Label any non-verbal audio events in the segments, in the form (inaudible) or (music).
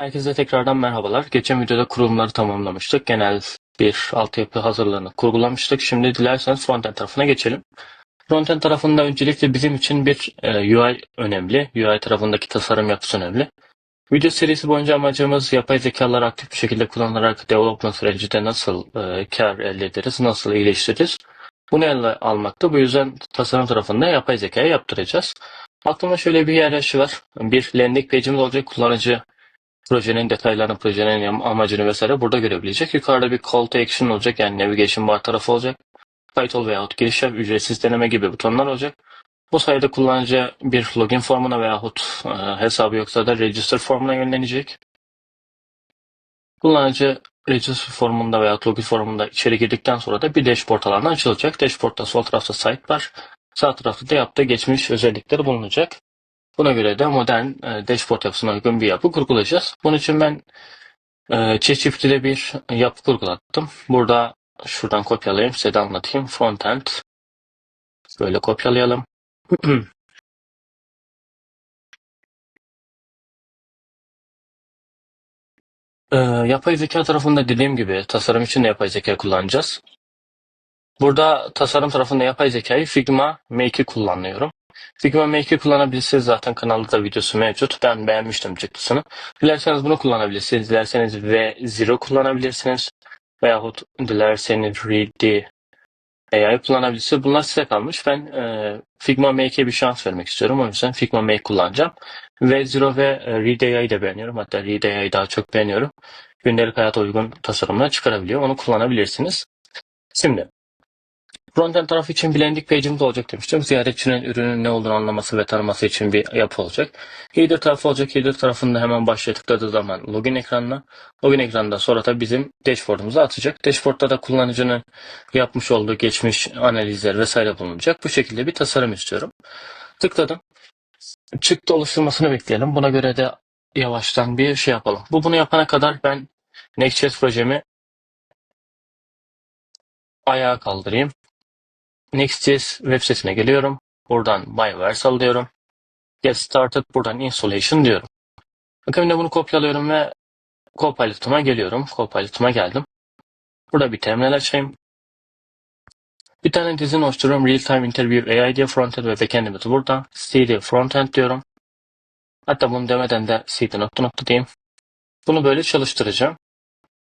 Herkese tekrardan merhabalar. Geçen videoda kurulumları tamamlamıştık. Genel bir altyapı hazırlığını kurgulamıştık. Şimdi dilerseniz frontend tarafına geçelim. Frontend tarafında öncelikle bizim için bir e, UI önemli. UI tarafındaki tasarım yapısı önemli. Video serisi boyunca amacımız yapay zekaları aktif bir şekilde kullanarak development sürecinde nasıl e, kar elde ederiz, nasıl iyileştiririz. Bunu ele almakta. Bu yüzden tasarım tarafında yapay zekayı yaptıracağız. Aklıma şöyle bir yerleşi var. Bir landing page'imiz olacak. Kullanıcı projenin detaylarını, projenin amacını vesaire burada görebilecek. Yukarıda bir call to action olacak. Yani navigation bar tarafı olacak. Kayıt ol veyahut giriş yap, ücretsiz deneme gibi butonlar olacak. Bu sayede kullanıcı bir login formuna veyahut e, hesabı yoksa da register formuna yönlenecek. Kullanıcı register formunda veya login formunda içeri girdikten sonra da bir dashboard alanı açılacak. Dashboard'da sol tarafta site var. Sağ tarafta da yaptığı geçmiş özellikleri bulunacak. Buna göre de modern e, dashboard yapısına uygun bir yapı kurgulayacağız. Bunun için ben e, ChatGPT'de bir yapı kurgulattım. Burada şuradan kopyalayayım size de anlatayım. Frontend böyle kopyalayalım. (clears throat) e, yapay zeka tarafında dediğim gibi tasarım için de yapay zeka kullanacağız. Burada tasarım tarafında yapay zekayı Figma Make'i kullanıyorum. Figma Make'i kullanabilirsiniz. Zaten kanalda da videosu mevcut. Ben beğenmiştim çıktısını. Dilerseniz bunu kullanabilirsiniz. Dilerseniz V0 kullanabilirsiniz. Veyahut dilerseniz Read AI kullanabilirsiniz. Bunlar size kalmış. Ben e, Figma Make'e bir şans vermek istiyorum. O yüzden Figma Make kullanacağım. V0 ve e, Read AI'yi de beğeniyorum. Hatta Read AI'yi daha çok beğeniyorum. Gündelik hayata uygun tasarımlar çıkarabiliyor. Onu kullanabilirsiniz. Şimdi Frontend tarafı için bir landing page'imiz olacak demiştim. Ziyaretçinin ürünün ne olduğunu anlaması ve tanıması için bir yapı olacak. Header tarafı olacak. Header tarafında hemen başlığa tıkladığı zaman login ekranına. Login ekranında sonra da bizim dashboard'umuza atacak. Dashboard'da da kullanıcının yapmış olduğu geçmiş analizler vesaire bulunacak. Bu şekilde bir tasarım istiyorum. Tıkladım. Çıktı oluşturmasını bekleyelim. Buna göre de yavaştan bir şey yapalım. Bu bunu yapana kadar ben Next.js projemi ayağa kaldırayım. Next.js web sitesine geliyorum. Buradan My Versal diyorum. Get Started buradan Installation diyorum. Akabinde bunu kopyalıyorum ve Copilot'ıma geliyorum. Copilot'ıma geldim. Burada bir terminal açayım. Bir tane dizin oluşturuyorum. Real Time Interview AI diye frontend ve backend'imiz burada. CD frontend diyorum. Hatta bunu demeden de CD nokta nokta diyeyim. Bunu böyle çalıştıracağım.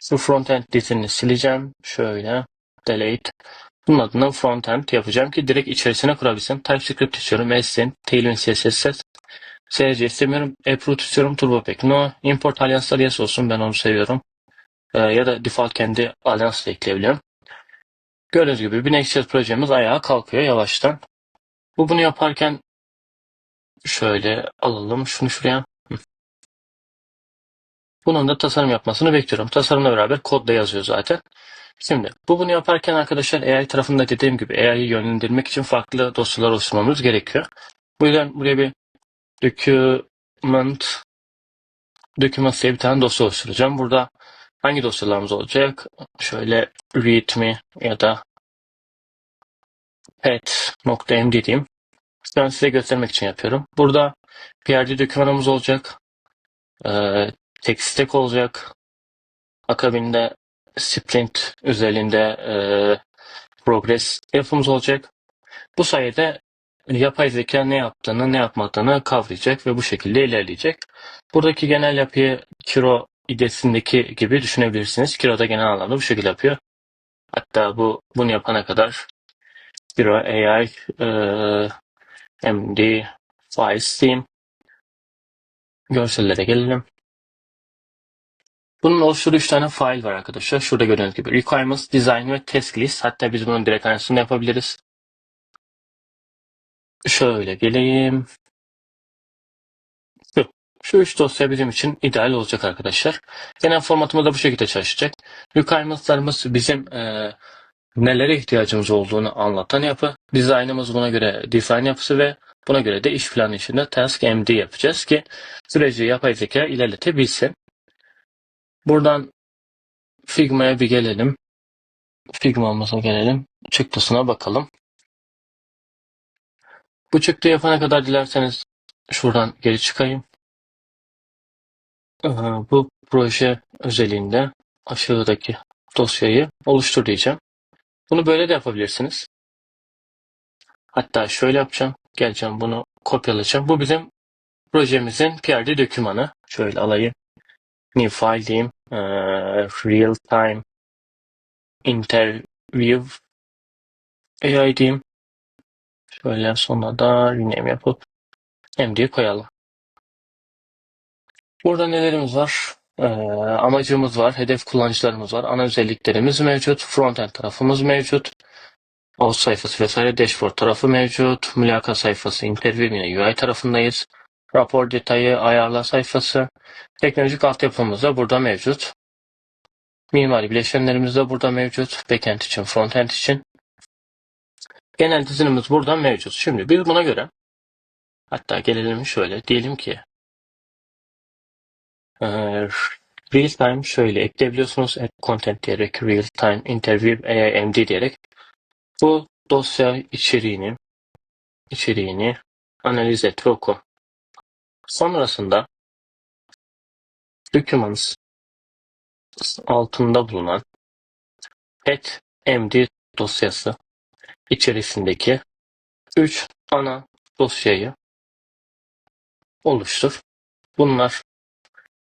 Şu frontend dizini sileceğim. Şöyle delete. Bunun adına frontend yapacağım ki direkt içerisine kurabilsin. TypeScript istiyorum. Async, Tailwind CSS. SC istemiyorum. Uproot istiyorum. TurboPack. No. Import alyanslar yes olsun. Ben onu seviyorum. Ee, ya da default kendi alyans da ekleyebiliyorum. Gördüğünüz gibi bir Next.js projemiz ayağa kalkıyor yavaştan. Bu bunu yaparken şöyle alalım. Şunu şuraya. Bunun da tasarım yapmasını bekliyorum. Tasarımla beraber kod da yazıyor zaten. Şimdi bu bunu yaparken arkadaşlar AI tarafında dediğim gibi AI'yi yönlendirmek için farklı dosyalar oluşturmamız gerekiyor. Bu yüzden buraya bir document document diye bir tane dosya oluşturacağım. Burada hangi dosyalarımız olacak? Şöyle readme ya da pet.md diyeyim. Ben size göstermek için yapıyorum. Burada PRD dokümanımız olacak. Ee, stack olacak. Akabinde sprint özelinde e, progress yapımız olacak. Bu sayede yapay zeka ne yaptığını, ne yapmadığını kavrayacak ve bu şekilde ilerleyecek. Buradaki genel yapıyı Kiro idesindeki gibi düşünebilirsiniz. Kiro da genel anlamda bu şekilde yapıyor. Hatta bu bunu yapana kadar Kiro AI e, MD File Steam görsellere gelelim. Bunun oluşturduğu 3 tane file var arkadaşlar. Şurada gördüğünüz gibi requirements, design ve task list. Hatta biz bunun direkt aynısını yapabiliriz. Şöyle geleyim. Şu. Şu üç dosya bizim için ideal olacak arkadaşlar. Genel formatımız da bu şekilde çalışacak. Requirements'larımız bizim e, nelere ihtiyacımız olduğunu anlatan yapı. Design'ımız buna göre design yapısı ve buna göre de iş planı içinde task MD yapacağız ki süreci yapay zeka ilerletebilsin. Buradan Figma'ya bir gelelim. Figma'mıza gelelim. Çıktısına bakalım. Bu çıktı yapana kadar dilerseniz şuradan geri çıkayım. Ee, bu proje özelliğinde aşağıdaki dosyayı oluştur diyeceğim. Bunu böyle de yapabilirsiniz. Hatta şöyle yapacağım. Geleceğim bunu kopyalayacağım. Bu bizim projemizin PRD dokümanı. Şöyle alayım. New file diyeyim. Ee, real time interview AI diyeyim. Şöyle sonra da rename yapıp MD koyalım. Burada nelerimiz var? Ee, amacımız var, hedef kullanıcılarımız var, ana özelliklerimiz mevcut, frontend tarafımız mevcut, Host sayfası vesaire dashboard tarafı mevcut, mülakat sayfası, interview yine UI tarafındayız, rapor detayı, ayarla sayfası, teknolojik altyapımız da burada mevcut. Mimari bileşenlerimiz de burada mevcut, backend için, frontend için. Genel dizinimiz burada mevcut. Şimdi biz buna göre hatta gelelim şöyle diyelim ki Ee, real time şöyle ekleyebiliyorsunuz. Add content diyerek real time interview AIMD diyerek bu dosya içeriğini içeriğini analiz et ve oku. Sonrasında documents altında bulunan md dosyası içerisindeki 3 ana dosyayı oluştur. Bunlar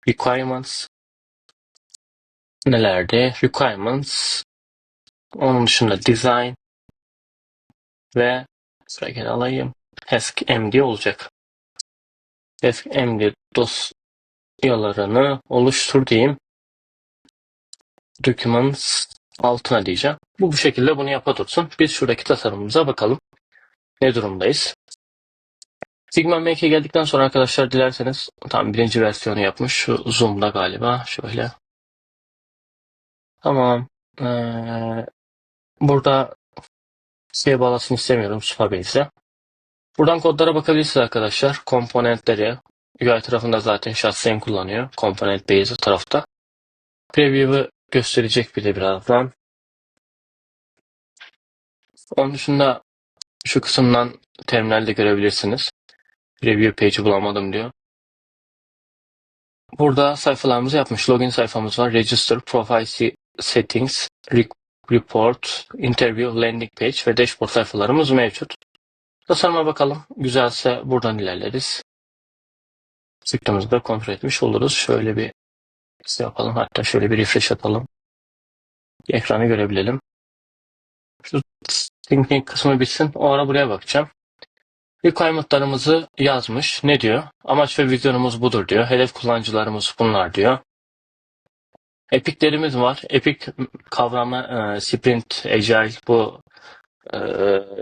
requirements nelerde? Requirements onun dışında design ve geri alayım. Task MD olacak. Task MD dosyalarını oluştur diyeyim. Documents altına diyeceğim. Bu bu şekilde bunu yapa dursun. Biz şuradaki tasarımımıza bakalım. Ne durumdayız? Figma Make'e geldikten sonra arkadaşlar dilerseniz tam birinci versiyonu yapmış. Şu Zoom'da galiba. Şöyle. Tamam. Ee, burada şeye bağlasın istemiyorum Superbase'e. Buradan kodlara bakabilirsiniz arkadaşlar. Komponentleri UI tarafında zaten Shotsen kullanıyor. Komponent base tarafta. Preview'ı gösterecek bile birazdan. Onun dışında şu kısımdan terminalde görebilirsiniz. Preview page'i bulamadım diyor. Burada sayfalarımızı yapmış. Login sayfamız var. Register, Profile Settings, Report, Interview, Landing Page ve Dashboard sayfalarımız mevcut. Tasarıma bakalım. Güzelse buradan ilerleriz. Sıktığımızı da kontrol etmiş oluruz. Şöyle bir şey yapalım. Hatta şöyle bir refresh atalım. Ekranı görebilelim. Şu thinking kısmı bitsin. O ara buraya bakacağım. Requirement'larımızı yazmış. Ne diyor? Amaç ve vizyonumuz budur diyor. Hedef kullanıcılarımız bunlar diyor. Epic'lerimiz var. Epic kavramı e, Sprint, Agile bu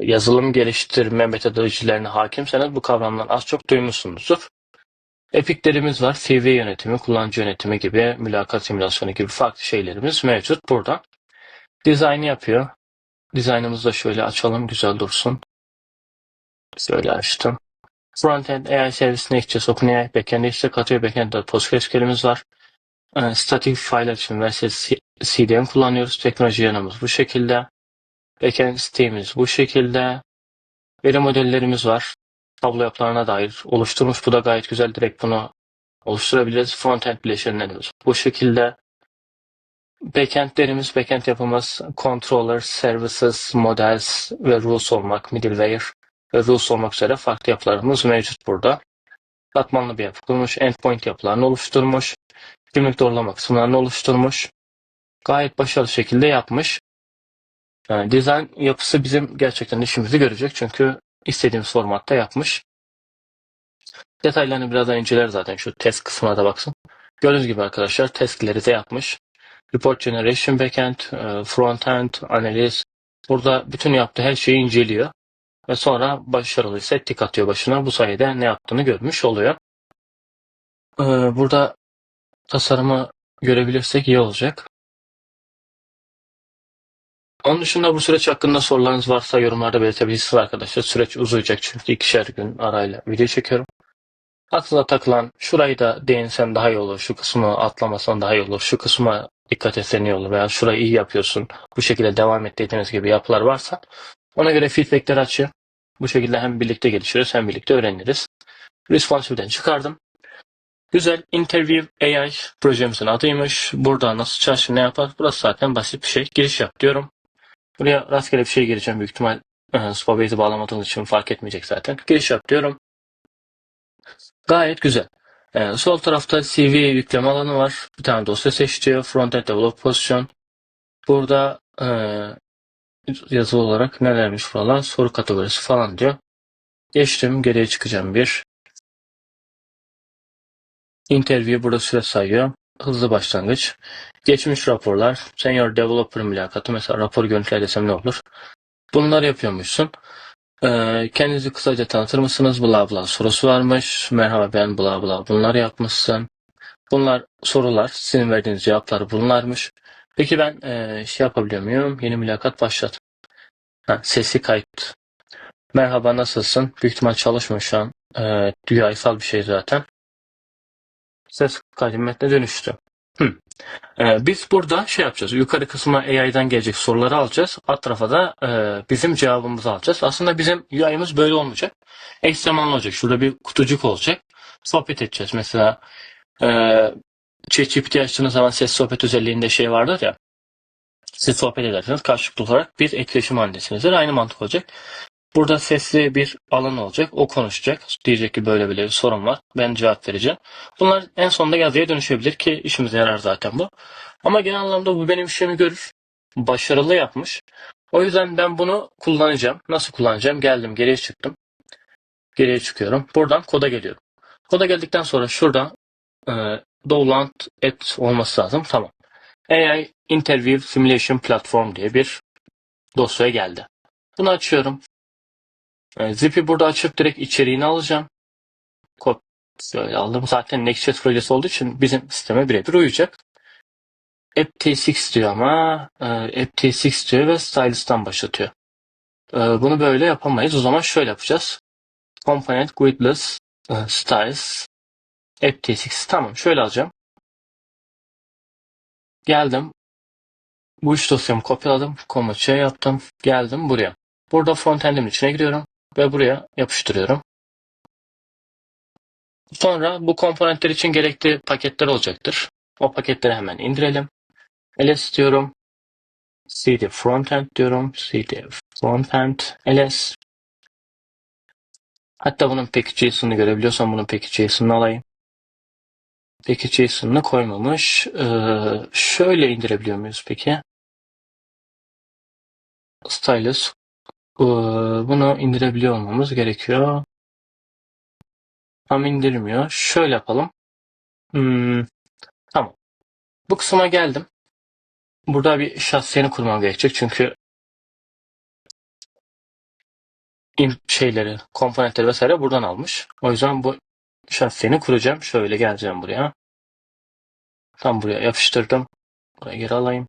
yazılım geliştirme metodolojilerine hakimseniz bu kavramdan az çok duymuşsunuzdur. Epic'lerimiz var. CV yönetimi, kullanıcı yönetimi gibi, mülakat simülasyonu gibi farklı şeylerimiz mevcut burada. Dizaynı yapıyor. Dizaynımızı da şöyle açalım güzel dursun. Şöyle açtım. Frontend AI servisine gideceğiz. OpenAI backend'e ise katıyor. Backend'de PostgreSQL'imiz var. E, static file için versus CDN kullanıyoruz. Teknoloji yanımız bu şekilde. Backend sitemiz bu şekilde. Veri modellerimiz var. Tablo yapılarına dair oluşturmuş. Bu da gayet güzel. Direkt bunu oluşturabiliriz. Frontend bileşenlerimiz bu şekilde. Backend'lerimiz, backend yapımız, controller, services, models ve rules olmak, middleware ve rules olmak üzere farklı yapılarımız mevcut burada. Katmanlı bir yapı kurmuş, endpoint yapılarını oluşturmuş, kimlik doğrulama kısımlarını oluşturmuş. Gayet başarılı şekilde yapmış. Yani dizayn yapısı bizim gerçekten işimizi görecek çünkü istediğimiz formatta yapmış. Detaylarını birazdan inceler zaten şu test kısmına da baksın. Gördüğünüz gibi arkadaşlar testleri de yapmış. Report Generation Backend, e, Frontend, Analiz. Burada bütün yaptığı her şeyi inceliyor. Ve sonra başarılıysa tik atıyor başına. Bu sayede ne yaptığını görmüş oluyor. E, burada tasarımı görebilirsek iyi olacak. Onun dışında bu süreç hakkında sorularınız varsa yorumlarda belirtebilirsiniz arkadaşlar. Süreç uzayacak çünkü ikişer gün arayla video çekiyorum. Aklına takılan şurayı da değinsen daha iyi olur, şu kısmı atlamasan daha iyi olur, şu kısma dikkat etsen iyi olur veya şurayı iyi yapıyorsun, bu şekilde devam et dediğiniz gibi yapılar varsa ona göre feedbackler açıyor. Bu şekilde hem birlikte gelişiriz hem birlikte öğreniriz. Responsive'den çıkardım. Güzel. Interview AI projemizin adıymış. Burada nasıl çalışır, ne yapar? Burası zaten basit bir şey. Giriş yap diyorum. Buraya rastgele bir şey gireceğim. Büyük ihtimal Spabase'i bağlamadığımız için fark etmeyecek zaten. Giriş yap diyorum. Gayet güzel. E, sol tarafta CV yükleme alanı var. Bir tane dosya seç diyor. Frontend Develop Position. Burada e, yazılı olarak nelermiş falan soru kategorisi falan diyor. Geçtim. Geriye çıkacağım bir. Interview burada süre sayıyor. Hızlı başlangıç. Geçmiş raporlar. Senior Developer mülakatı. Mesela rapor görüntüler desem ne olur? Bunları yapıyormuşsun. Ee, kendinizi kısaca tanıtır mısınız? Bla bla sorusu varmış. Merhaba ben bla bla bunları yapmışsın. Bunlar sorular. Sizin verdiğiniz cevaplar bunlarmış. Peki ben e, şey yapabiliyor muyum? Yeni mülakat başlat. Ha, sesi kayıt. Merhaba nasılsın? Büyük ihtimal çalışmıyor şu an. Ee, UI'sal bir şey zaten. Ses kaydı metne dönüştü. Hı. Ee, biz burada şey yapacağız. Yukarı kısma AI'den gelecek soruları alacağız. Alt tarafa da e, bizim cevabımızı alacağız. Aslında bizim UI'miz böyle olmayacak. Eş zamanlı olacak. Şurada bir kutucuk olacak. Sohbet edeceğiz. Mesela e, ChatGPT açtığınız zaman ses sohbet özelliğinde şey vardır ya. Siz sohbet edersiniz. Karşılıklı olarak bir etkileşim halindesinizdir. Aynı mantık olacak. Burada sesli bir alan olacak. O konuşacak. Diyecek ki böyle böyle bir sorun var. Ben cevap vereceğim. Bunlar en sonunda yazıya dönüşebilir ki işimize yarar zaten bu. Ama genel anlamda bu benim işimi görür. Başarılı yapmış. O yüzden ben bunu kullanacağım. Nasıl kullanacağım? Geldim geriye çıktım. Geriye çıkıyorum. Buradan koda geliyorum. Koda geldikten sonra şurada e, download et olması lazım. Tamam. AI Interview Simulation Platform diye bir dosya geldi. Bunu açıyorum. E, Zip'i burada açıp direkt içeriğini alacağım. Kop Şöyle aldım. Zaten Next.js projesi olduğu için bizim sisteme birebir uyacak. AppT6 diyor ama e, AppT6 diyor ve Stylus'tan başlatıyor. E, bunu böyle yapamayız. O zaman şöyle yapacağız. Component Gridless e, Styles AppT6 tamam. Şöyle alacağım. Geldim. Bu üç dosyamı kopyaladım. C yaptım. Geldim buraya. Burada frontend'imin içine giriyorum ve buraya yapıştırıyorum. Sonra bu komponentler için gerekli paketler olacaktır. O paketleri hemen indirelim. ls diyorum. cd frontend diyorum. cd frontend ls. Hatta bunun package.json'ını görebiliyorsam bunun package.json'ını alayım. Package.json'ını koymamış. Ee, şöyle indirebiliyor muyuz peki? Stylus. Bunu indirebiliyor olmamız gerekiyor. Tam indirmiyor. Şöyle yapalım. Hmm, tamam. Bu kısma geldim. Burada bir şahsiyeni kurmam gerekecek çünkü şeyleri, komponentleri vesaire buradan almış. O yüzden bu şahsiyeni kuracağım. Şöyle geleceğim buraya. Tam buraya yapıştırdım. Buraya geri alayım.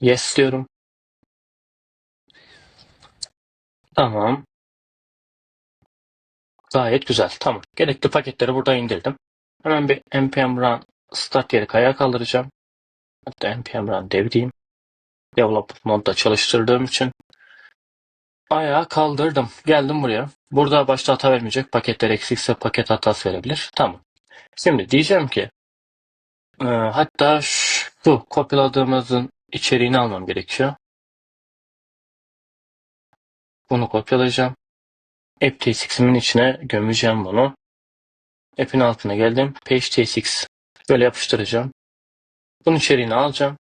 Yes diyorum. Tamam. Gayet güzel. Tamam. Gerekli paketleri burada indirdim. Hemen bir npm run start yeri ayağa kaldıracağım. Hatta npm run dev diyeyim. Develop modda çalıştırdığım için. Ayağa kaldırdım. Geldim buraya. Burada başta hata vermeyecek. Paketler eksikse paket hatası verebilir. Tamam. Şimdi diyeceğim ki e, hatta şu kopyaladığımızın içeriğini almam gerekiyor. Bunu kopyalayacağım. App T6'imin içine gömeceğim bunu. App'in altına geldim. Page T6. Böyle yapıştıracağım. Bunun içeriğini alacağım.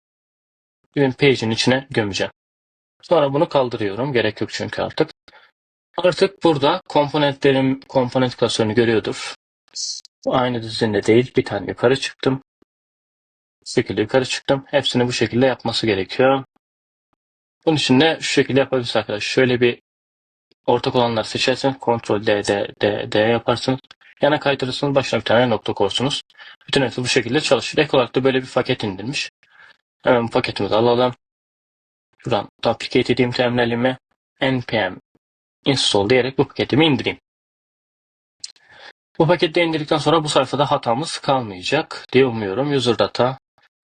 Benim page'in içine gömeceğim. Sonra bunu kaldırıyorum. Gerek yok çünkü artık. Artık burada komponentlerim komponent klasörünü görüyordur. Aynı düzeninde değil. Bir tane yukarı çıktım. Bu şekilde yukarı çıktım. Hepsini bu şekilde yapması gerekiyor. Bunun için de şu şekilde yapabiliriz arkadaşlar. Şöyle bir ortak olanları seçerseniz Ctrl D, D, D, D yaparsınız. Yana kaydırırsınız. Başına bir tane nokta koysunuz. Bütün hepsi bu şekilde çalışır. Ek olarak da böyle bir paket indirmiş. Hemen bu paketimizi alalım. Şuradan duplicate edeyim terminalimi. npm install diyerek bu paketimi indireyim. Bu paketi indirdikten sonra bu sayfada hatamız kalmayacak diye umuyorum. User data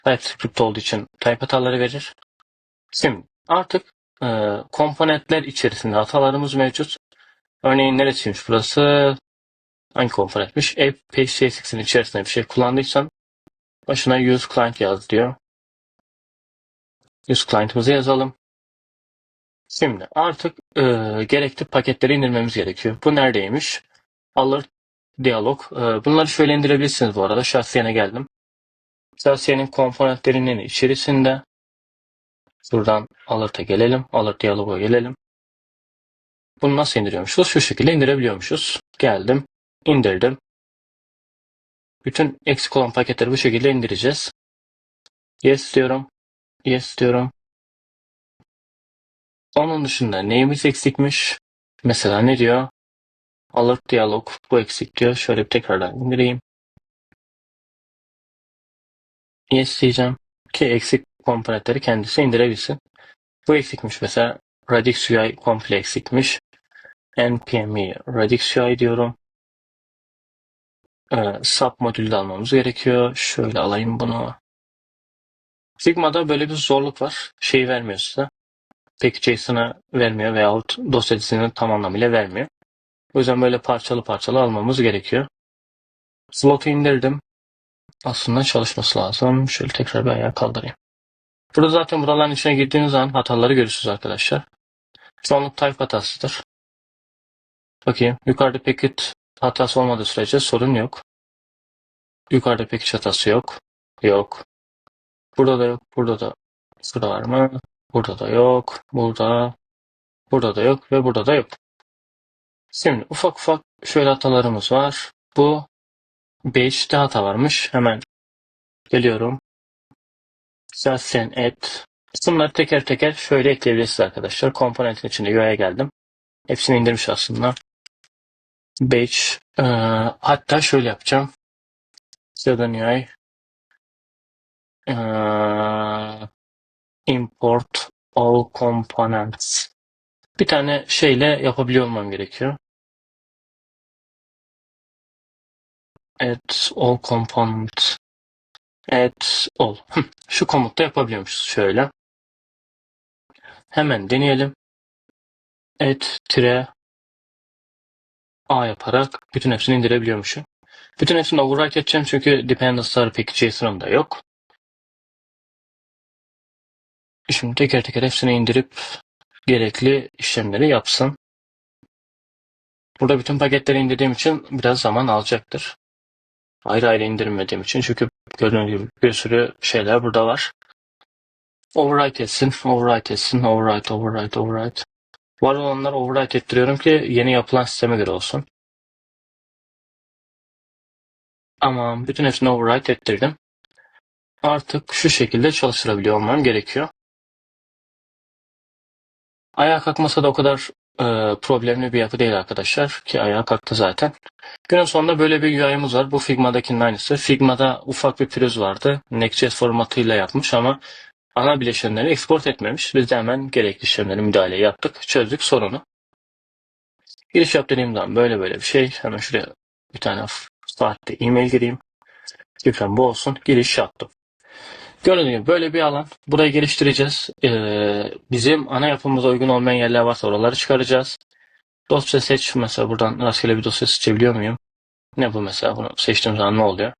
TypeScript olduğu için type hataları verir. Şimdi artık komponentler içerisinde hatalarımız mevcut. Örneğin neresiymiş burası? Hangi komponentmiş? App Page CSX'in içerisinde bir şey kullandıysan başına use client yaz diyor. Use client'ımızı yazalım. Şimdi artık e, gerekli paketleri indirmemiz gerekiyor. Bu neredeymiş? Alert Dialog. E, bunları şöyle indirebilirsiniz bu arada. Şahsiyene geldim. Şahsiyenin komponentlerinin içerisinde buradan Alert'a gelelim. Alert Dialog'a gelelim. Bunu nasıl indiriyormuşuz? Şu şekilde indirebiliyormuşuz. Geldim. indirdim. Bütün eksik olan paketleri bu şekilde indireceğiz. Yes diyorum. Yes diyorum. Onun dışında neyimiz eksikmiş? Mesela ne diyor? Alert diyalog bu eksik diyor. Şöyle bir tekrardan indireyim. Yes diyeceğim ki eksik komponentleri kendisi indirebilsin. Bu eksikmiş mesela. Radix UI komple eksikmiş. npme Radix UI diyorum. Ee, sub modülü de almamız gerekiyor. Şöyle alayım bunu. Figma'da böyle bir zorluk var. Şeyi vermiyor size. Peki JSON'ı vermiyor veyahut dosya dizini tam anlamıyla vermiyor. O yüzden böyle parçalı parçalı almamız gerekiyor. Slot'u indirdim. Aslında çalışması lazım. Şöyle tekrar bir ayağa kaldırayım. Burada zaten buraların içine girdiğiniz zaman hataları görürsünüz arkadaşlar. Çoğunluk type hatasıdır. Bakayım. Yukarıda packet hatası olmadığı sürece sorun yok. Yukarıda package hatası yok. Yok. Burada da yok. Burada da. Şurada var mı? Burada da yok. Burada. Burada da yok. Ve burada da yok. Şimdi ufak ufak şöyle hatalarımız var. Bu 5'te hata varmış. Hemen geliyorum. Zaten et. Bunları teker teker şöyle ekleyebilirsiniz arkadaşlar. Komponentin içinde UI'ye geldim. Hepsini indirmiş aslında. 5. Ee, hatta şöyle yapacağım. Sıradan UI. Ee, import all components. Bir tane şeyle yapabiliyor olmam gerekiyor. Add all component. All. Hıh, Şu komutta yapabiliyormuşuz şöyle. Hemen deneyelim. Add tire A yaparak bütün hepsini indirebiliyormuşum. Bütün hepsini overwrite edeceğim çünkü dependency'lar pek JSON'da yok. Şimdi teker teker hepsini indirip gerekli işlemleri yapsın. Burada bütün paketleri indirdiğim için biraz zaman alacaktır. Ayrı ayrı indirmediğim için çünkü gördüğünüz gibi bir sürü şeyler burada var. Overwrite etsin, overwrite etsin, overwrite, overwrite, overwrite. Var olanları overwrite ettiriyorum ki yeni yapılan sisteme göre olsun. Tamam, bütün hepsini overwrite ettirdim. Artık şu şekilde çalıştırabiliyor olmam gerekiyor. Ayağa kalkmasa da o kadar problemli bir yapı değil arkadaşlar ki ayağa kalktı zaten. Günün sonunda böyle bir UI'miz var. Bu Figma'dakinin aynısı. Figma'da ufak bir pürüz vardı. Next.js formatıyla yapmış ama ana bileşenleri export etmemiş. Biz de hemen gerekli işlemleri müdahale yaptık. Çözdük sorunu. Giriş yap dediğim zaman böyle böyle bir şey. Hemen şuraya bir tane saatte e-mail gireyim. Lütfen bu olsun. Giriş yaptım. Gördüğünüz böyle bir alan. Burayı geliştireceğiz. Ee, bizim ana yapımıza uygun olmayan yerler varsa oraları çıkaracağız. Dosya seç. Mesela buradan rastgele bir dosya seçebiliyor muyum? Ne bu mesela? Bunu seçtiğim zaman ne oluyor?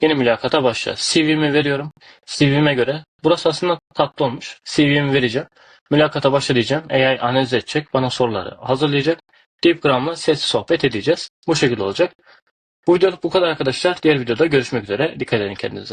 Yeni mülakata başla. CV'mi veriyorum. CV'me göre burası aslında tatlı olmuş. CV'mi vereceğim. Mülakata başla diyeceğim. AI analiz edecek. Bana soruları hazırlayacak. Deepgram'la sesli sohbet edeceğiz. Bu şekilde olacak. Bu videoluk bu kadar arkadaşlar. Diğer videoda görüşmek üzere. Dikkat edin kendinize.